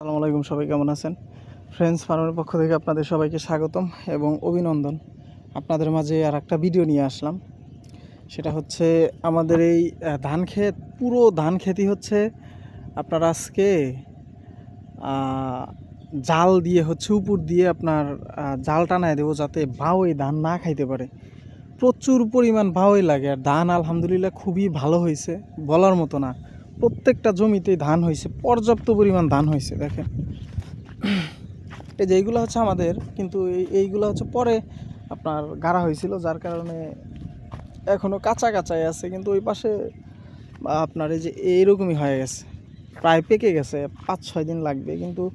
আসসালামু আলাইকুম, সবাই কেমন আছেন? ফ্রেন্ডস ফার্মের পক্ষ থেকে আপনাদের সবাইকে স্বাগতম এবং অভিনন্দন। আপনাদের মাঝে আর একটা ভিডিও নিয়ে আসলাম। সেটা হচ্ছে আমাদের এই ধান ক্ষেত, পুরো ধান ক্ষেতই হচ্ছে আপনার আজকে জাল দিয়ে হচ্ছে উপর দিয়ে আপনার জাল টানায় দেবো যাতে বাউই ধান না খাইতে পারে। প্রচুর পরিমাণ বাউই লাগে আর ধান আলহামদুলিল্লাহ খুবই ভালো হয়েছে বলার মতো না। প্রত্যেকটা জমিতেই ধান হয়েছে পর্যাপ্ত পরিমাণ ধান হয়েছে দেখেন। এই যে এইগুলো হচ্ছে আমাদের, কিন্তু এই- এইগুলো হচ্ছে পরে আপনার গাড়া হয়েছিল যার কারণে এখনও কাঁচা কাঁচাই আছে, কিন্তু ওই পাশে আপনার এই যে এইরকমই হয়ে গেছে। প্রায় পেকে গেছে, পাঁচ ছয় দিন লাগবে, কিন্তু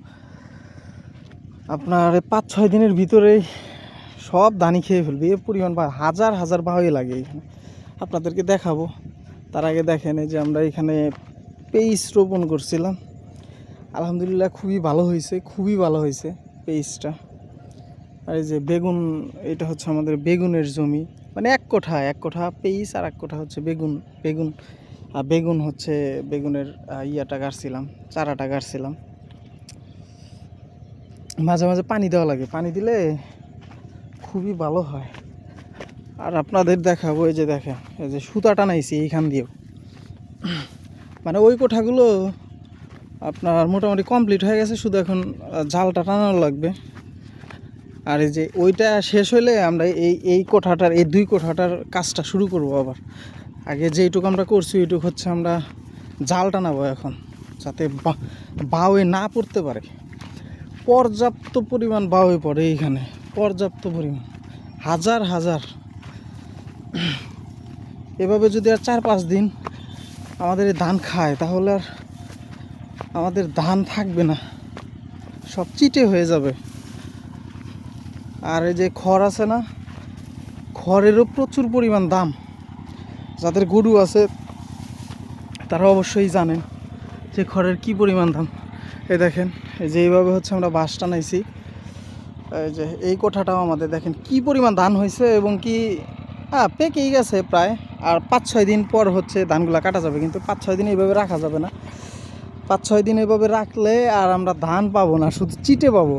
আপনার পাঁচ ছয় দিনের ভিতরেই সব ধানই খেয়ে ফেলবে। এ পরিমাণ বা, হাজার হাজার বাহুই লাগে এখানে। আপনাদেরকে দেখাবো। তার আগে দেখেন এই যে আমরা এখানে পেইস রোপণ করছিলাম। আলহামদুলিল্লাহ খুবই ভালো হয়েছে, খুবই ভালো হয়েছে পেইসটা আর এই যে বেগুন, এটা হচ্ছে আমাদের বেগুনের জমি। মানে এক কোঠা এক কোঠা পেইস আর এক কোঠা হচ্ছে বেগুন বেগুন। আর বেগুন হচ্ছে বেগুনের ইয়াটা গাড়ছিলাম, চারাটা গাড়ছিলাম। মাঝে মাঝে পানি দেওয়া লাগে, পানি দিলে খুবই ভালো হয়। আর আপনাদের দেখাবো, এই যে দেখেন, এই যে সুতা টানাইছি এইখান দিয়েও। মানে ওই কোঠাগুলো আপনার মোটামুটি কমপ্লিট হয়ে গেছে, শুধু এখন জালটা টানানো লাগবে। আর এই যে ওইটা শেষ হলে আমরা এই এই কোঠাটার, এই দুই কোঠাটার কাজটা শুরু করব আবার। আগে যেইটুকু আমরা করছি, ওইটুকু হচ্ছে আমরা জাল টানাবো এখন, যাতে বাউয়ে না পড়তে পারে। পর্যাপ্ত পরিমাণ বাউয়ে পড়ে এইখানে, পর্যাপ্ত পরিমাণ। হাজার হাজার। এভাবে যদি আর চার পাঁচ দিন আমাদের ধান খায়, তাহলে আর আমাদের ধান থাকবে না। সব চিটে হয়ে যাবে। আর এই যে খড় আছে না, খড়েরও প্রচুর পরিমাণ দাম। যাদের গরু আছে, তারা অবশ্যই জানেন যে খড়ের কি পরিমাণ দাম। এই দেখেন, এই যে এইভাবে হচ্ছে আমরা বাঁশ টানাইছি। এই যে এই কোঠাটাও আমাদের, দেখেন কি পরিমাণ ধান হয়েছে এবং কি হ্যাঁ পেকেই গেছে প্রায়। আর পাঁচ, ছয় দিন পর হচ্ছে ধানগুলো কাটা যাবে। কিন্তু পাঁচ, ছয় দিন এইভাবে রাখা যাবে না। পাঁচ, ছয় দিন এইভাবে রাখলে আর আমরা ধান পাবো না, শুধু চিটে পাবো।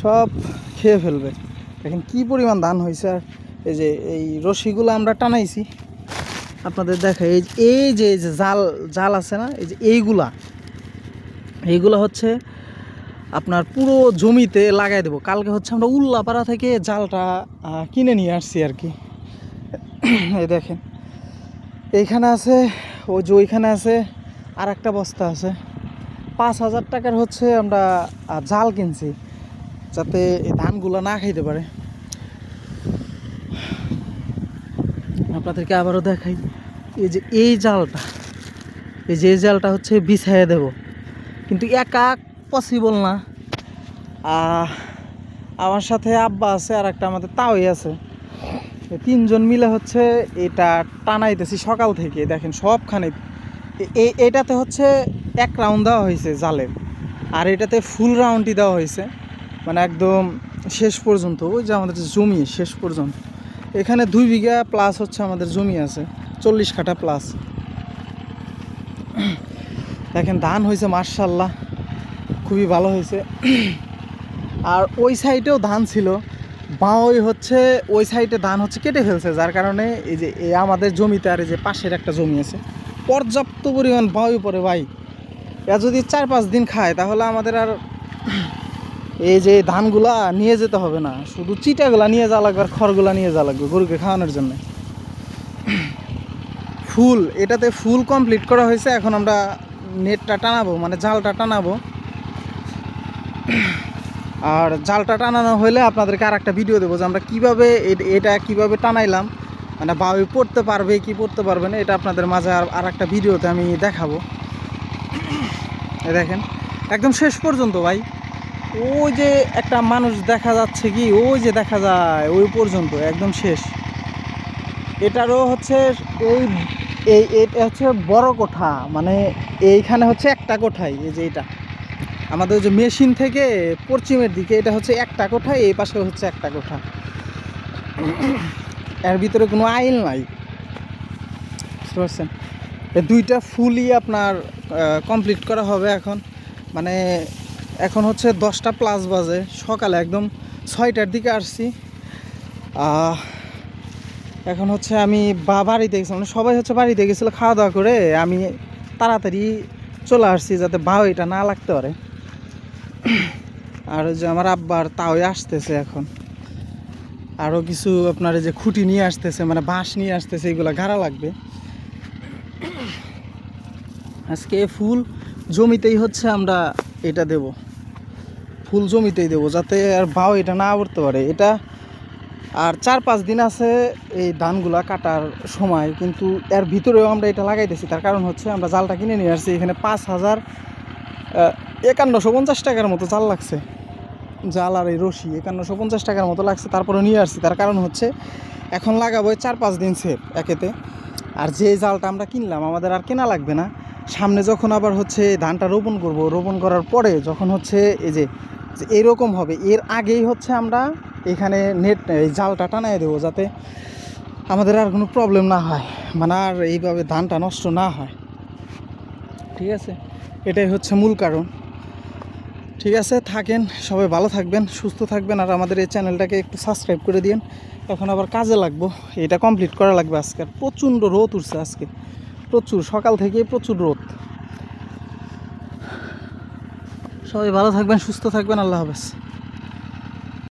সব খেয়ে ফেলবে। দেখেন কি পরিমাণ ধান হয়েছে। আর এই যে এই রশিগুলো আমরা টানাইছি। আপনাদের দেখা এই এই যে এই যে জাল জাল আছে না? এই যে এইগুলা। এইগুলো হচ্ছে আপনার পুরো জমিতে লাগাই দেবো। কালকে হচ্ছে আমরা উল্লাপাড়া থেকে জালটা কিনে নিয়ে আসছি আর কি। এই দেখেন। এইখানে আছে ওই যে ওইখানে আছে আর একটা বস্তা আছে। পাঁচ হাজার টাকার হচ্ছে আমরা জাল কিনছি, যাতে এই ধানগুলো না খাইতে পারে। আপনাদেরকে আবারও দেখাই, এই যে এই জালটা, এই যে এই জালটা হচ্ছে বিছাইয়ে দেব। কিন্তু একা পসিবল না। আমার সাথে আব্বা আছে আর একটা আমাদের তাওই আছে। তিনজন মিলে হচ্ছে এটা টানাইতেছি সকাল থেকে, দেখেন সবখানে। এটাতে হচ্ছে এক রাউন্ড দেওয়া হয়েছে জালের আর এটাতে ফুল রাউন্ডই দেওয়া হয়েছে। মানে একদম শেষ পর্যন্ত, ওই যে আমাদের জমি, শেষ পর্যন্ত। এখানে দুই বিঘা প্লাস হচ্ছে আমাদের জমি আছে, চল্লিশ কাঠা প্লাস দেখেন ধান হয়েছে মার্শাল্লাহ খুবই ভালো হয়েছে। আর ওই সাইডেও ধান ছিল। বাঁওই হচ্ছে, ওই সাইডে ধান হচ্ছে কেটে ফেলছে, যার কারণে এই যে আমাদের জমিতে আর এই যে পাশের একটা জমি আছে। পর্যাপ্ত পরিমাণ বাঁওই পরে ভাই। এরা যদি চার পাঁচ দিন খায়, তাহলে আমাদের আর এই যে ধানগুলা নিয়ে যেতে হবে না। শুধু চিটাগুলা নিয়ে যাওয়া লাগবে আর খড়গুলা নিয়ে যাওয়া লাগবে গরুকে খাওয়ানোর জন্য। ফুল, এটাতে ফুল কমপ্লিট করা হয়েছে, এখন আমরা নেটটা টানাবো মানে জালটা টানাবো। আর জালটা টানানো হলে আপনাদেরকে আর একটা ভিডিও দেবো যে আমরা কীভাবে এটা কীভাবে টানাইলাম। মানে বাবু পড়তে পারবে কি পড়তে পারবে না, এটা আপনাদের মাঝে আর একটা ভিডিওতে আমি দেখাবো। দেখেন, একদম শেষ পর্যন্ত ভাই। ওই যে একটা মানুষ দেখা যাচ্ছে কি, ওই যে দেখা যায় ওই পর্যন্ত, একদম শেষ। এটারও হচ্ছে ওই এই এটা হচ্ছে বড় কোঠা মানে এইখানে হচ্ছে একটা কোঠাই, এই যে এটা। আমাদের যে মেশিন থেকে পশ্চিমের দিকে, এটা হচ্ছে একটা কোঠা, এই পাশে হচ্ছে একটা কোঠা। এর ভিতরে কোনো আইল নাই। বুঝতে পারছেন? দুইটা ফুলই আপনার কমপ্লিট করা হবে এখন। মানে এখন হচ্ছে দশটা প্লাস বাজে। সকালে একদম ছয়টার দিকে আসছি। এখন হচ্ছে আমি বা, বাড়িতে গেছিলাম মানে সবাই হচ্ছে বাড়িতে গেছিল খাওয়া দাওয়া করে। আমি তাড়াতাড়ি চলে আসছি যাতে বাও এটা না লাগতে পারে। আর যে আমার আব্বার তাও আসতেছে এখন। আরও কিছু আপনার যে খুঁটি নিয়ে আসতেছে মানে বাঁশ নিয়ে আসতেছে, এগুলো গাড়া লাগবে। আজকে ফুল জমিতেই হচ্ছে আমরা এটা দেব। ফুল জমিতেই দেবো, যাতে আর বাও এটা না পড়তে পারে। এটা আর চার পাঁচ দিন আছে এই ধানগুলা কাটার সময়, কিন্তু এর ভিতরেও আমরা এটা লাগাইতেছি। তার কারণ হচ্ছে আমরা জালটা কিনে নিয়ে আসছি, এখানে পাঁচ হাজার একান্নশো পঞ্চাশ টাকার মতো জাল লাগছে। জাল আর এই রশি, একান্নশো পঞ্চাশ টাকার মতো লাগছে তারপরে নিয়ে আসছি। তার কারণ হচ্ছে, এখন লাগাবো চার পাঁচ দিন সেট একেতে। আর যে জালটা আমরা কিনলাম, আমাদের আর কেনা লাগবে না। সামনে যখন আবার হচ্ছে ধানটা রোপণ করব, রোপণ করার পরে যখন হচ্ছে এই যে এরকম হবে, এর আগেই হচ্ছে আমরা এখানে নেট, এই জালটা টানাই দেবো যাতে আমাদের আর কোনো প্রবলেম না হয় মানে আর এইভাবে ধানটা নষ্ট না হয়। ঠিক আছে? এটাই হচ্ছে মূল কারণ। ঠিক আছে, থাকেন, সবাই ভালো থাকবেন, সুস্থ থাকবেন, আর আমাদের এই চ্যানেলটাকে একটু সাবস্ক্রাইব করে দিন এখন আবার কাজে লাগবো, এটা কমপ্লিট করা লাগবে আজকে, আর প্রচণ্ড রোদ উঠছে আজকে। প্রচুর, সকাল থেকে প্রচুর রোদ। সবাই ভালো থাকবেন, সুস্থ থাকবেন, আল্লাহ হাফেজ।